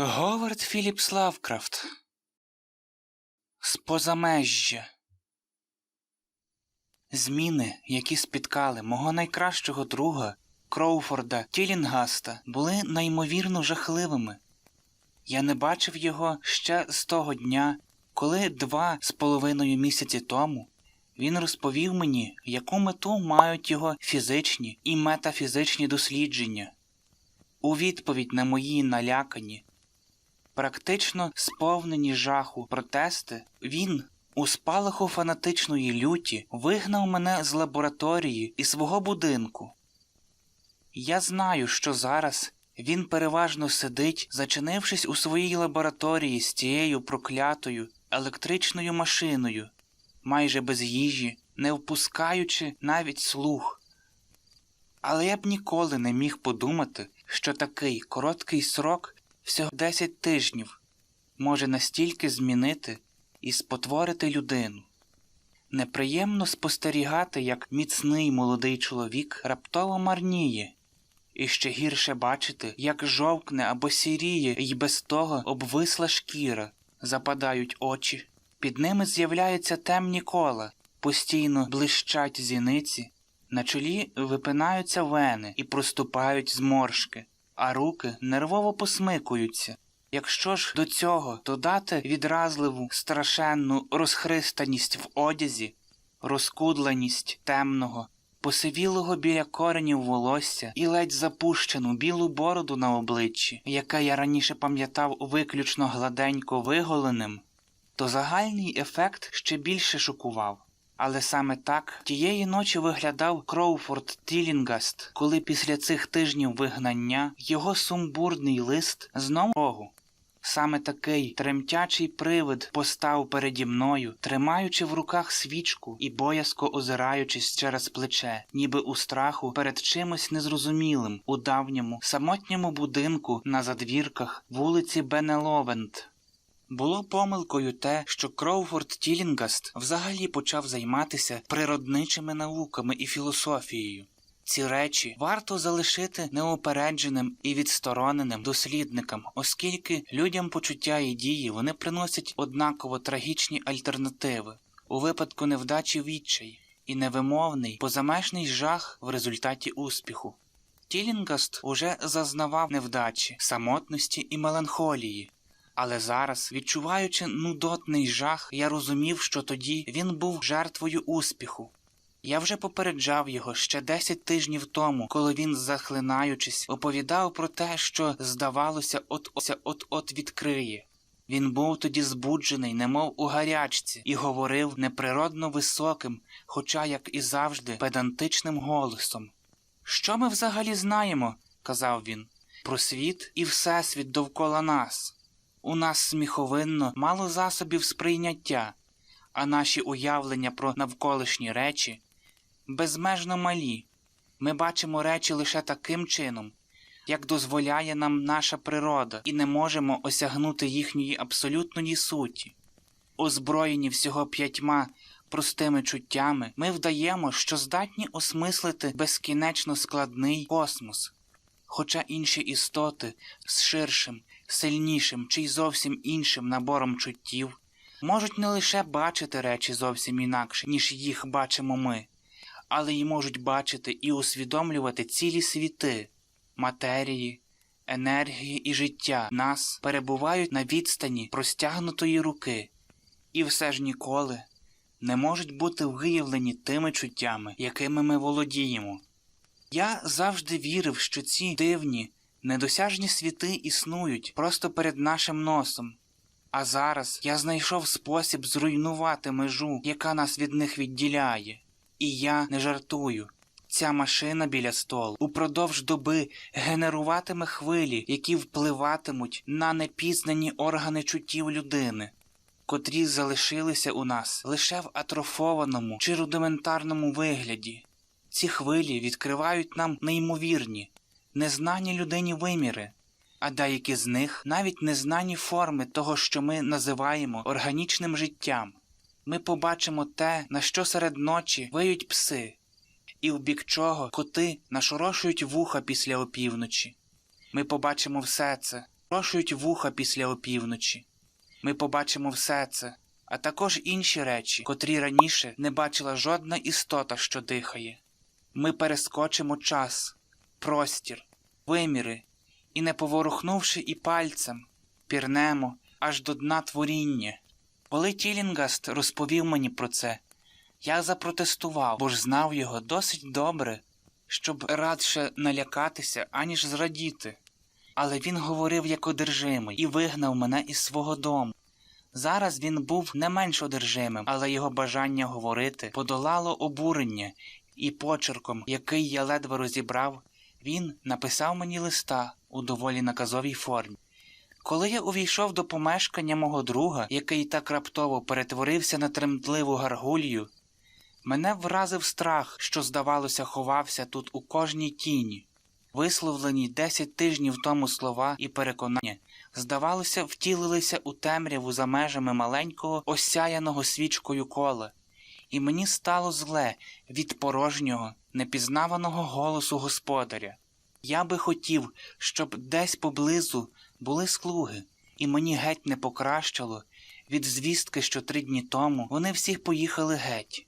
Говард Філіпс Лавкрафт. Спозамежжя. Зміни, які спіткали мого найкращого друга Кроуфорда Тілінгаста, були неймовірно жахливими. Я не бачив його ще з того дня, коли два з половиною місяці тому він розповів мені, яку мету мають його фізичні і метафізичні дослідження. У відповідь на мої налякані, практично сповнені жаху протести, він у спалаху фанатичної люті вигнав мене з лабораторії і свого будинку. Я знаю, що зараз він переважно сидить, зачинившись у своїй лабораторії з цією проклятою електричною машиною, майже без їжі, не впускаючи навіть слух. Але я б ніколи не міг подумати, що такий короткий срок, всього 10 тижнів, може настільки змінити і спотворити людину. Неприємно спостерігати, як міцний молодий чоловік раптово марніє, і ще гірше бачити, як жовкне або сіріє й без того обвисла шкіра, западають очі, під ними з'являються темні кола, постійно блищать зіниці, на чолі випинаються вени і проступають зморшки, а руки нервово посмикуються. Якщо ж до цього додати відразливу страшенну розхристаність в одязі, розкудленість темного, посивілого біля коренів волосся і ледь запущену білу бороду на обличчі, яке я раніше пам'ятав виключно гладенько виголеним, то загальний ефект ще більше шокував. Але саме так тієї ночі виглядав Кроуфорд Тілінгаст, коли після цих тижнів вигнання його сумбурний лист знову рогу. Саме такий тремтячий привид постав переді мною, тримаючи в руках свічку і боязко озираючись через плече, ніби у страху перед чимось незрозумілим у давньому самотньому будинку на задвірках вулиці Бенеловент. Було помилкою те, що Кроуфорд Тілінгаст взагалі почав займатися природничими науками і філософією. Ці речі варто залишити неопередженим і відстороненим дослідникам, оскільки людям почуття і дії вони приносять однаково трагічні альтернативи у випадку невдачі відчай і невимовний позамежний жах в результаті успіху. Тілінгаст уже зазнавав невдачі, самотності і меланхолії. Але зараз, відчуваючи нудотний жах, я розумів, що тоді він був жертвою успіху. Я вже попереджав його ще десять тижнів тому, коли він, захлинаючись, оповідав про те, що, здавалося, от-от відкриє. Він був тоді збуджений, немов у гарячці, і говорив неприродно високим, хоча, як і завжди, педантичним голосом. Що ми взагалі знаємо, казав він, про світ і всесвіт довкола нас. У нас сміховинно мало засобів сприйняття, а наші уявлення про навколишні речі безмежно малі. Ми бачимо речі лише таким чином, як дозволяє нам наша природа, і не можемо осягнути їхньої абсолютної суті. Озброєні всього п'ятьма простими чуттями, ми вдаємо, що здатні осмислити безкінечно складний космос, хоча інші істоти з ширшим, сильнішим чи й зовсім іншим набором чуттів можуть не лише бачити речі зовсім інакше, ніж їх бачимо ми але й можуть бачити і усвідомлювати цілі світи, матерії, енергії і життя нас перебувають на відстані простягнутої руки, і все ж ніколи не можуть бути виявлені тими чуттями, якими ми володіємо. Я завжди вірив, що ці дивні, недосяжні світи існують просто перед нашим носом. А зараз я знайшов спосіб зруйнувати межу, яка нас від них відділяє. І я не жартую. Ця машина біля столу упродовж доби генеруватиме хвилі, які впливатимуть на непізнані органи чуттів людини, котрі залишилися у нас лише в атрофованому чи рудиментарному вигляді. Ці хвилі відкривають нам неймовірні, незнані людині виміри, а деякі з них навіть незнані форми того, що ми називаємо органічним життям ми побачимо те, на що серед ночі виють пси, і в бік чого коти нашорошують вуха після опівночі. Ми побачимо все це, Прошують вуха після опівночі. Ми побачимо все це, а також інші речі, котрі раніше не бачила жодна істота, що дихає. Ми перескочимо час, простір, виміри, і, не поворухнувши і пальцем, пірнемо аж до дна творіння. Коли Тілінгаст розповів мені про це, я запротестував, бо ж знав його досить добре, щоб радше налякатися, аніж зрадіти. Але він говорив як одержимий і вигнав мене із свого дому. Зараз він був не менш одержимим, але його бажання говорити подолало обурення, і почерком, який я ледве розібрав, він написав мені листа у доволі наказовій формі. Коли я увійшов до помешкання мого друга, який так раптово перетворився на тремтливу гаргулью, мене вразив страх, що, здавалося, ховався тут у кожній тіні. Висловлені десять тижнів тому слова і переконання, здавалося, втілилися у темряву за межами маленького осяяного свічкою кола, і мені стало зле від порожнього, непізнаваного голосу господаря. Я би хотів, щоб десь поблизу були слуги, і мені геть не покращило від звістки, що три дні тому вони всі поїхали геть.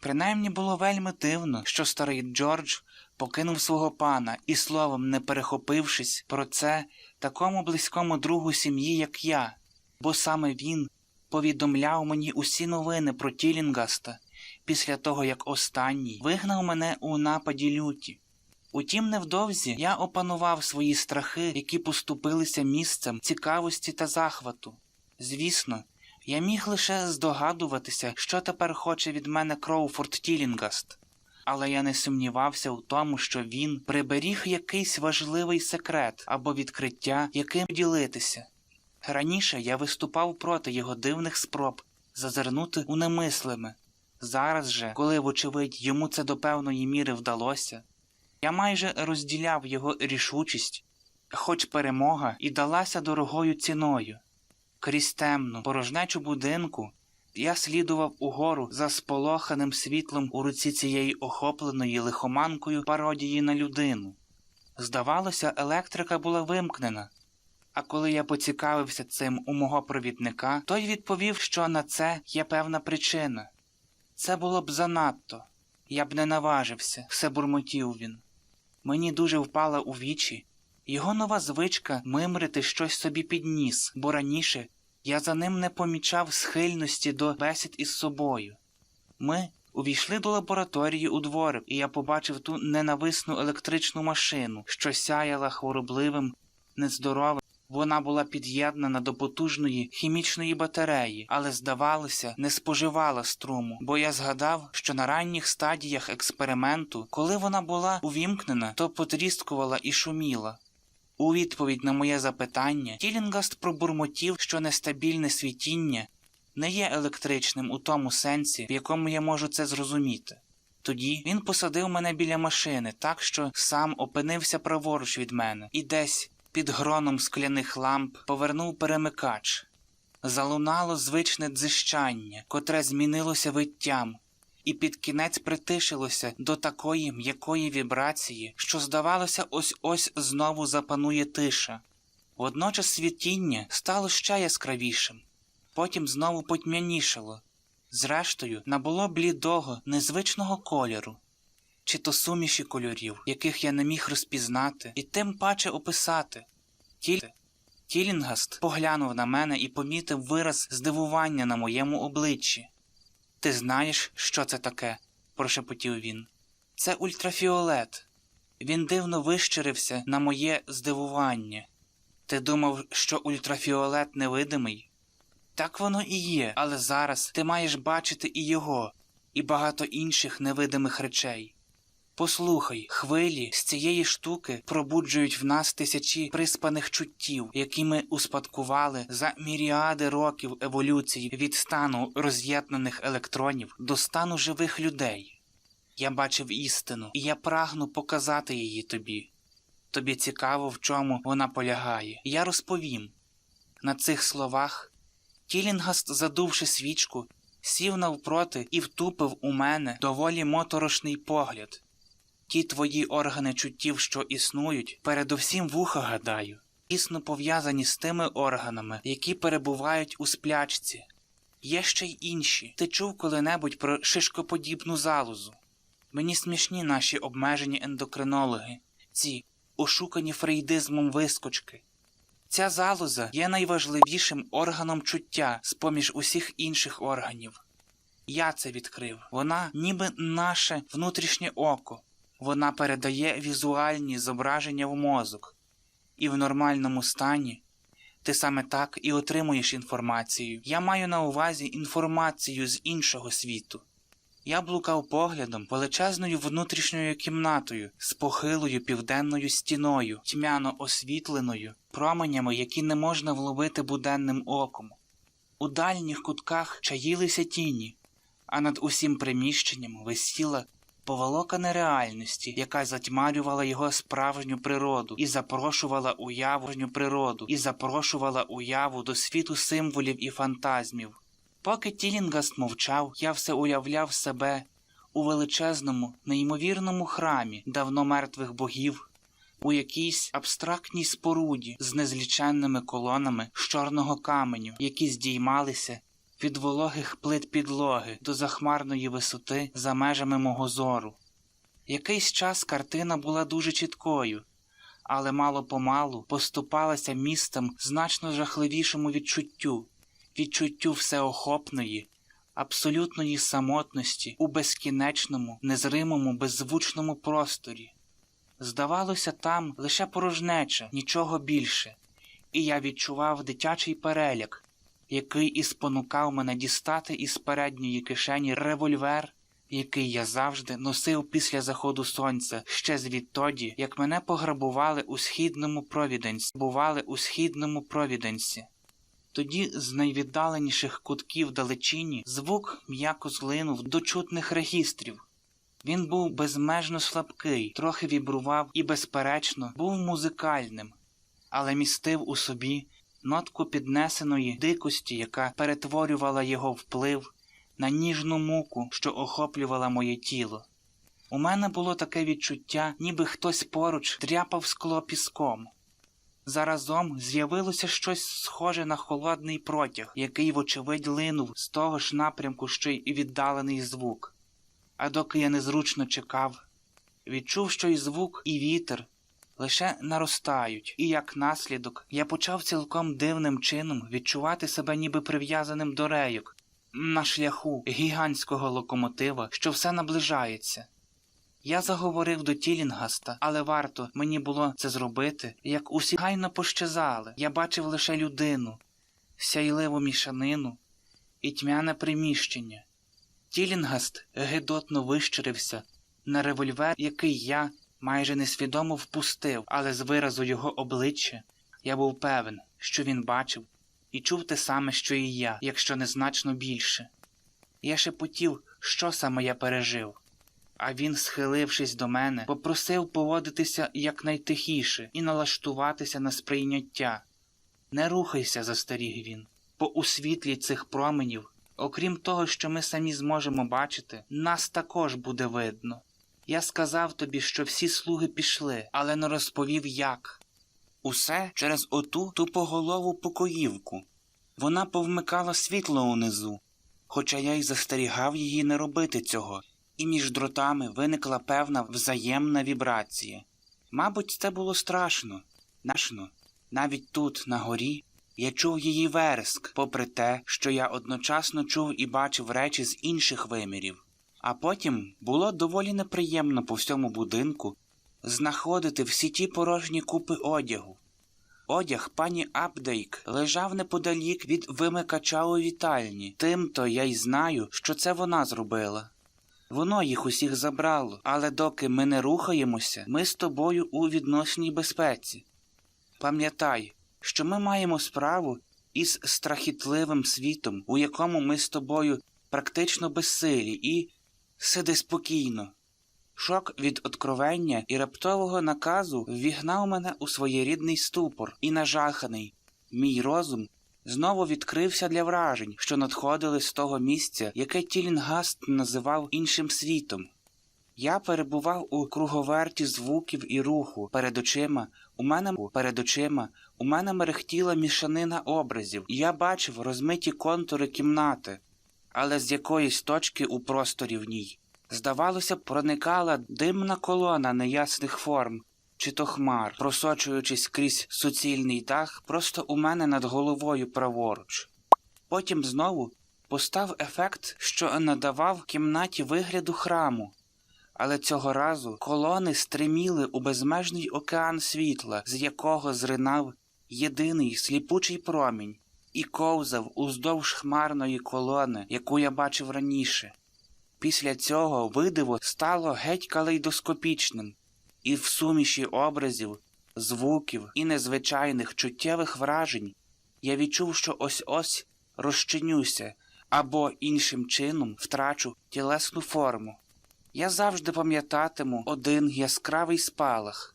Принаймні було вельми дивно, що старий Джордж покинув свого пана і, словом, не перехопившись про це такому близькому другу сім'ї, як я, бо саме він повідомляв мені усі новини про Тілінгаста після того, як останній вигнав мене у нападі люті. Утім, невдовзі я опанував свої страхи, які поступилися місцем цікавості та захвату. Звісно, я міг лише здогадуватися, що тепер хоче від мене Кроуфорд Тілінгаст, але я не сумнівався у тому, що він приберіг якийсь важливий секрет або відкриття, яким ділитися. Раніше я виступав проти його дивних спроб зазирнути у немислиме. Зараз же, коли, вочевидь, йому це до певної міри вдалося, я майже розділяв його рішучість, хоч перемога і далася дорогою ціною. Крізь темну порожнечу будинку я слідував угору за сполоханим світлом у руці цієї охопленої лихоманкою пародії на людину. Здавалося, електрика була вимкнена. А коли я поцікавився цим у мого провідника, той відповів, що на це є певна причина. Це було б занадто, я б не наважився, все бурмотів він. Мені дуже впала у вічі його нова звичка мимрити щось собі під ніс, бо раніше я за ним не помічав схильності до бесід із собою. Ми увійшли до лабораторії у дворик, і я побачив ту ненависну електричну машину, що сяяла хворобливим, нездоровим. Вона була під'єднана до потужної хімічної батареї, але, здавалося, не споживала струму, бо я згадав, що на ранніх стадіях експерименту, коли вона була увімкнена, то потріскувала і шуміла. У відповідь на моє запитання Тілінгаст пробурмотів, що нестабільне світіння не є електричним у тому сенсі, в якому я можу це зрозуміти. Тоді він посадив мене біля машини так, що сам опинився праворуч від мене, і десь під гроном скляних ламп повернув перемикач. Залунало звичне дзищання, котре змінилося виттям, і під кінець притишилося до такої м'якої вібрації, що, здавалося, ось ось знову запанує тиша. Водночас світіння стало ще яскравішим, потім знову потьмянішало, зрештою, набуло блідого, незвичного кольору, чи то суміші кольорів, яких я не міг розпізнати, і тим паче описати. Тіль... Тілінгаст поглянув на мене і помітив вираз здивування на моєму обличчі. Ти знаєш, що це таке? прошепотів він. Це ультрафіолет. Він дивно вищирився на моє здивування. Ти думав, що ультрафіолет невидимий? Так воно і є, але зараз ти маєш бачити і його, і багато інших невидимих речей. Послухай, хвилі з цієї штуки пробуджують в нас тисячі приспаних чуттів, які ми успадкували за міріади років еволюції від стану роз'єднаних електронів до стану живих людей. Я бачив істину, і я прагну показати її тобі. Тобі цікаво, в чому вона полягає. Я розповім. На цих словах Тілінгаст, задувши свічку, сів навпроти і втупив у мене доволі моторошний погляд. Ті твої органи чуттів, що існують, передовсім вуха гадаю. тісно пов'язані з тими органами, які перебувають у сплячці. Є ще й інші. Ти чув коли-небудь про шишкоподібну залозу? Мені смішні наші обмежені ендокринологи, ці ошукані фрейдизмом вискочки. Ця залоза є найважливішим органом чуття з поміж усіх інших органів. Я це відкрив. Вона ніби наше внутрішнє око. Вона передає візуальні зображення в мозок. І в нормальному стані ти саме так і отримуєш інформацію. Я маю на увазі інформацію з іншого світу. Я блукав поглядом величезною внутрішньою кімнатою з похилою південною стіною, тьмяно освітленою, променями, які не можна вловити буденним оком. У дальніх кутках чаїлися тіні, а над усім приміщенням висіла поволока нереальності, яка затьмарювала його справжню природу і запрошувала уяву природу, і запрошувала уяву до світу символів і фантазмів. Поки Тілінгаст мовчав, я все уявляв себе у величезному, неймовірному храмі давно мертвих богів, у якійсь абстрактній споруді з незліченними колонами з чорного каменю, які здіймалися від вологих плит підлоги до захмарної висоти за межами мого зору. Якийсь час картина була дуже чіткою, але мало помалу поступалася містом значно жахливішому відчуттю, відчуттю всеохопної, абсолютної самотності у безкінечному, незримому, беззвучному просторі. Здавалося, там лише порожнеча, нічого більше, і я відчував дитячий переляк, який і спонукав мене дістати із передньої кишені револьвер, який я завжди носив після заходу сонця ще звідтоді, як мене пограбували у східному провіденсі, бували у східному провіденсі. Тоді з найвіддаленіших кутків далечині звук м'яко злинув до чутних регістрів. Він був безмежно слабкий, трохи вібрував і, безперечно, був музикальним, але містив у собі нотку піднесеної дикості, яка перетворювала його вплив на ніжну муку, що охоплювала моє тіло. У мене було таке відчуття, ніби хтось поруч тряпав скло піском. Заразом з'явилося щось схоже на холодний протяг, який, вочевидь, линув з того ж напрямку, що й віддалений звук. А доки я незручно чекав, відчув, що й звук, і вітер лише наростають, і як наслідок я почав цілком дивним чином відчувати себе ніби прив'язаним до рейок на шляху гігантського локомотива, що все наближається. Я заговорив до Тілінгаста, але варто мені було це зробити, як усі гайно пощезали. Я бачив лише людину, сяйливу мішанину і тьмяне приміщення. Тілінгаст гидотно вищирився на револьвер, який я майже несвідомо впустив, але з виразу його обличчя я був певен, що він бачив і чув те саме, що і я, якщо не значно більше. Я шепотів, що саме я пережив. А він, схилившись до мене, попросив поводитися якнайтихіше і налаштуватися на сприйняття. Не рухайся, застеріг він, бо у світлі цих променів, окрім того, що ми самі зможемо бачити, нас також буде видно. Я сказав тобі, що всі слуги пішли, але не розповів як. Усе через оту тупоголову покоївку. Вона повмикала світло унизу, хоча я й застерігав її не робити цього, і між дротами виникла певна взаємна вібрація. Мабуть, це було страшно, Нашно. Навіть тут, на горі, я чув її вереск, попри те, що я одночасно чув і бачив речі з інших вимірів. А потім було доволі неприємно по всьому будинку знаходити всі ті порожні купи одягу. Одяг пані Апдейк лежав неподалік від вимикача у вітальні, тимто я й знаю, що це вона зробила. Воно їх усіх забрало, але доки ми не рухаємося, ми з тобою у відносній безпеці. Пам'ятай, що ми маємо справу із страхітливим світом, у якому ми з тобою практично безсилі, і сиди спокійно. Шок від откровення і раптового наказу ввігнав мене у своєрідний ступор і нажаханий. Мій розум знову відкрився для вражень, що надходили з того місця, яке Тілінгаст називав іншим світом. Я перебував у круговерті звуків і руху. Перед очима, у мене перед очима, у мене мерехтіла мішанина образів, і я бачив розмиті контури кімнати, але з якоїсь точки у просторі в ній. Здавалося, проникала димна колона неясних форм, чи то хмар, просочуючись крізь суцільний дах просто у мене над головою праворуч. Потім знову постав ефект, що надавав кімнаті вигляду храму. Але цього разу колони стриміли у безмежний океан світла, з якого зринав єдиний сліпучий промінь, і ковзав уздовж хмарної колони, яку я бачив раніше. Після цього видиво стало геть калейдоскопічним, і в суміші образів, звуків і незвичайних чуттєвих вражень я відчув, що ось ось розчинюся або іншим чином втрачу тілесну форму. Я завжди пам'ятатиму один яскравий спалах.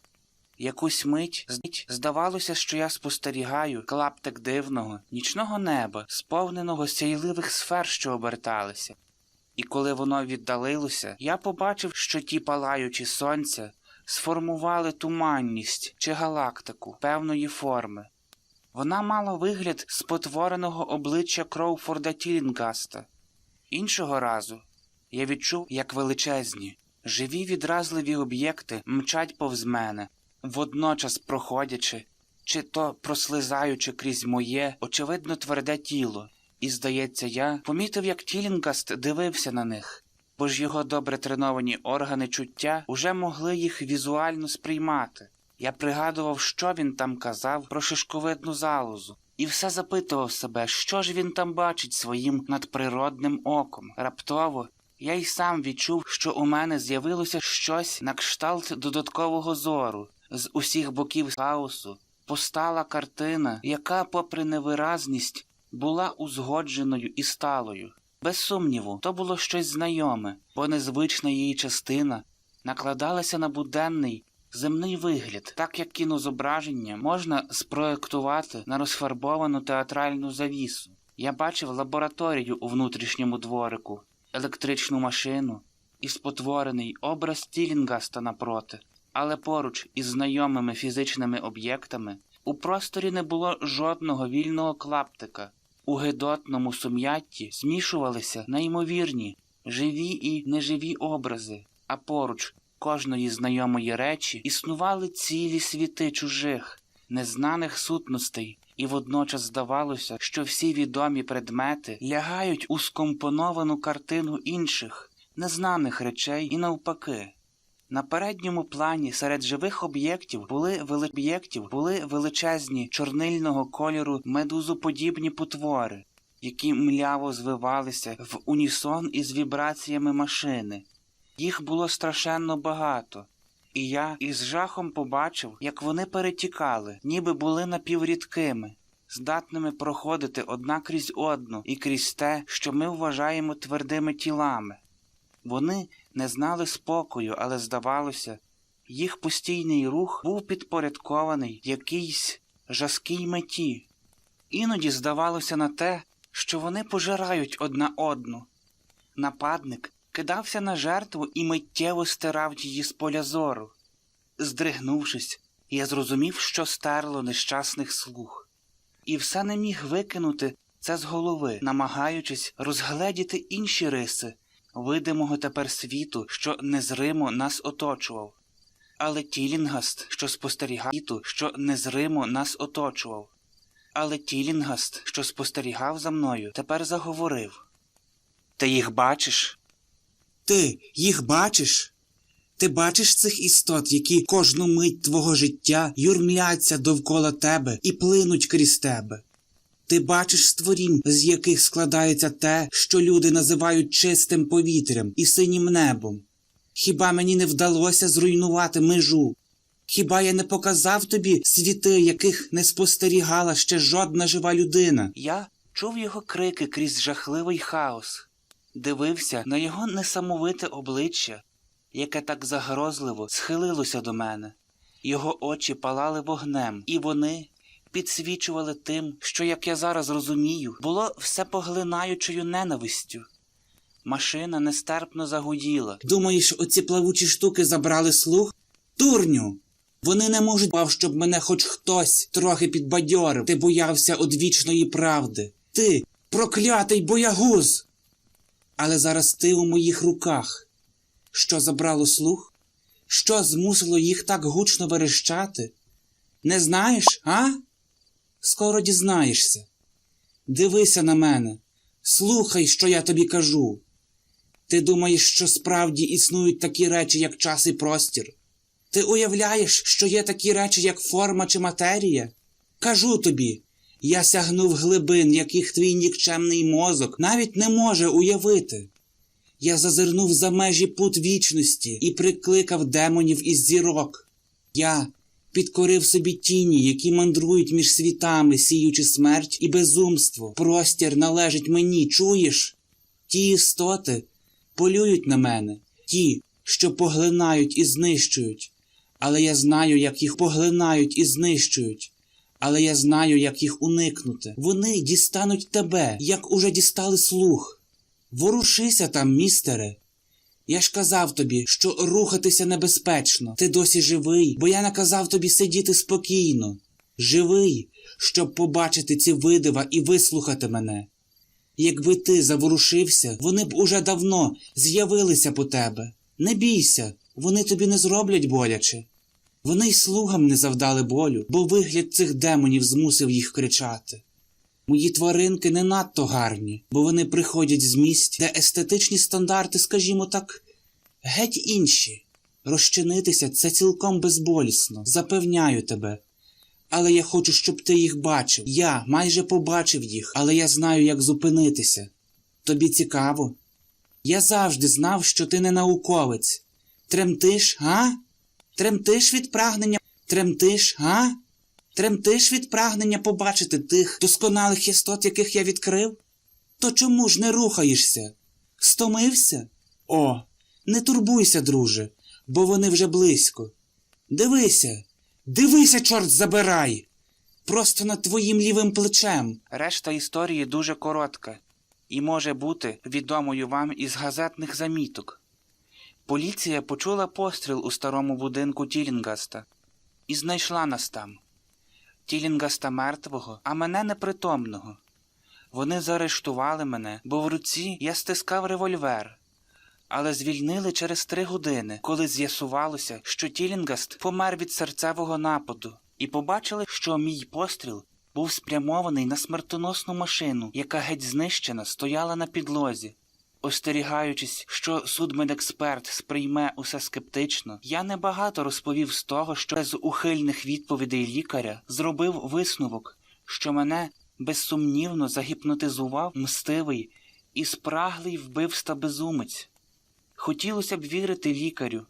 Якусь мить здавалося, що я спостерігаю клаптик дивного, нічного неба, сповненого сяйливих сфер, що оберталися. І коли воно віддалилося, я побачив, що ті палаючі сонця сформували туманність чи галактику певної форми. Вона мала вигляд спотвореного обличчя Кроуфорда Тілінгаста. Іншого разу я відчув, як величезні, живі відразливі об'єкти мчать повз мене, водночас проходячи, чи то прослизаючи крізь моє, очевидно, тверде тіло. І, здається, я помітив, як Тілінгаст дивився на них, бо ж його добре треновані органи чуття уже могли їх візуально сприймати. Я пригадував, що він там казав про шишковидну залозу, і все запитував себе, що ж він там бачить своїм надприродним оком. Раптово я й сам відчув, що у мене з'явилося щось на кшталт додаткового зору. З усіх боків хаосу постала картина, яка, попри невиразність, була узгодженою і сталою. Без сумніву, то було щось знайоме, бо незвична її частина накладалася на буденний земний вигляд, так як кінозображення можна спроектувати на розфарбовану театральну завісу. Я бачив лабораторію у внутрішньому дворику, електричну машину і спотворений образ Тілінгаста напроти, але поруч із знайомими фізичними об'єктами у просторі не було жодного вільного клаптика. У гидотному сум'ятті змішувалися неймовірні, живі і неживі образи, а поруч кожної знайомої речі існували цілі світи чужих, незнаних сутностей, і водночас здавалося, що всі відомі предмети лягають у скомпоновану картину інших, незнаних речей і навпаки. На передньому плані серед живих об'єктів були, об'єктів були величезні чорнильного кольору медузоподібні потвори, які мляво звивалися в унісон із вібраціями машини. Їх було страшенно багато, і я із жахом побачив, як вони перетікали, ніби були напіврідкими, здатними проходити одна крізь одну і крізь те, що ми вважаємо твердими тілами. Вони не знали спокою, але здавалося, їх постійний рух був підпорядкований якійсь жаскій меті. Іноді здавалося на те, що вони пожирають одна одну. Нападник кидався на жертву і миттєво стирав її з поля зору. Здригнувшись, я зрозумів, що стерло нещасних слух, і все не міг викинути це з голови, намагаючись розгледіти інші риси видимого тепер світу, що незримо нас оточував. Але Тілінгаст, що спостерігав світу, що незримо нас оточував. Але Тілінгаст, що спостерігав за мною, тепер заговорив. Ти їх бачиш? Ти їх бачиш? Ти бачиш цих істот, які кожну мить твого життя юрмляться довкола тебе і плинуть крізь тебе. Ти бачиш створінь, з яких складається те, що люди називають чистим повітрям і синім небом. Хіба мені не вдалося зруйнувати межу? Хіба я не показав тобі світи, яких не спостерігала ще жодна жива людина? Я чув його крики крізь жахливий хаос, дивився на його несамовите обличчя, яке так загрозливо схилилося до мене. Його очі палали вогнем, і вони підсвічували тим, що, як я зараз розумію, було всепоглинаючою ненавистю. Машина нестерпно загуділа. Думаєш, оці плавучі штуки забрали слух? Турню! Вони не можуть бав, щоб мене хоч хтось трохи підбадьорив. Ти боявся одвічної правди. Ти проклятий боягуз! Але зараз ти у моїх руках. Що забрало слух? Що змусило їх так гучно верещати? Не знаєш, а? Скоро дізнаєшся. Дивися на мене, слухай, що я тобі кажу. Ти думаєш, що справді існують такі речі, як час і простір? Ти уявляєш, що є такі речі, як форма чи матерія? Кажу тобі, я сягнув глибин, яких твій нікчемний мозок навіть не може уявити. Я зазирнув за межі пут вічності і прикликав демонів із зірок. Я підкорив собі тіні, які мандрують між світами, сіючи смерть і безумство. Простір належить мені, чуєш? Ті істоти полюють на мене, ті, що поглинають і знищують. Але я знаю, як їх поглинають і знищують. Але я знаю, як їх уникнути. Вони дістануть тебе, як уже дістали слух. Ворушися там, містере. Я ж казав тобі, що рухатися небезпечно. Ти досі живий, бо я наказав тобі сидіти спокійно. Живий, щоб побачити ці видива і вислухати мене. Якби ти заворушився, вони б уже давно з'явилися по тебе. Не бійся, вони тобі не зроблять боляче. Вони й слугам не завдали болю, бо вигляд цих демонів змусив їх кричати. Мої тваринки не надто гарні, бо вони приходять з місць, де естетичні стандарти, скажімо так, геть інші. Розчинитися це цілком безболісно, запевняю тебе. Але я хочу, щоб ти їх бачив. Я майже побачив їх, але я знаю, як зупинитися. Тобі цікаво? Я завжди знав, що ти не науковець. Тремтиш, га? Тремтиш від прагнення, тремтиш, га? Тремтиш від прагнення побачити тих досконалих істот, яких я відкрив? То чому ж не рухаєшся? Стомився? О, не турбуйся, друже, бо вони вже близько. Дивися, дивися, чорт забирай! Просто над твоїм лівим плечем. Решта історії дуже коротка і може бути відомою вам із газетних заміток. Поліція почула постріл у старому будинку Тілінгаста і знайшла нас там. Тілінгаста мертвого, а мене непритомного. Вони заарештували мене, бо в руці я стискав револьвер, але звільнили через три години, коли з'ясувалося, що Тілінгаст помер від серцевого нападу, і побачили, що мій постріл був спрямований на смертоносну машину, яка геть знищена стояла на підлозі. Остерігаючись, що судмедексперт сприйме усе скептично, я небагато розповів з того, що без ухильних відповідей лікаря зробив висновок, що мене безсумнівно загіпнотизував мстивий і спраглий вбивства безумець. Хотілося б вірити лікарю.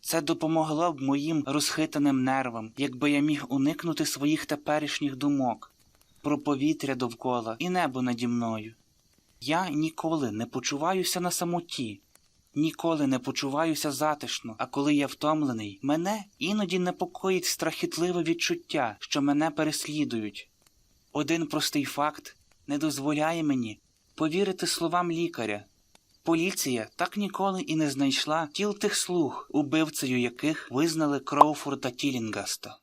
Це допомогло б моїм розхитаним нервам, якби я міг уникнути своїх теперішніх думок про повітря довкола і небо наді мною. Я ніколи не почуваюся на самоті, ніколи не почуваюся затишно, а коли я втомлений, мене іноді непокоїть страхітливе відчуття, що мене переслідують. Один простий факт не дозволяє мені повірити словам лікаря. Поліція так ніколи і не знайшла тіл тих слуг, убивцею яких визнали Кроуфорда Тілінгаста.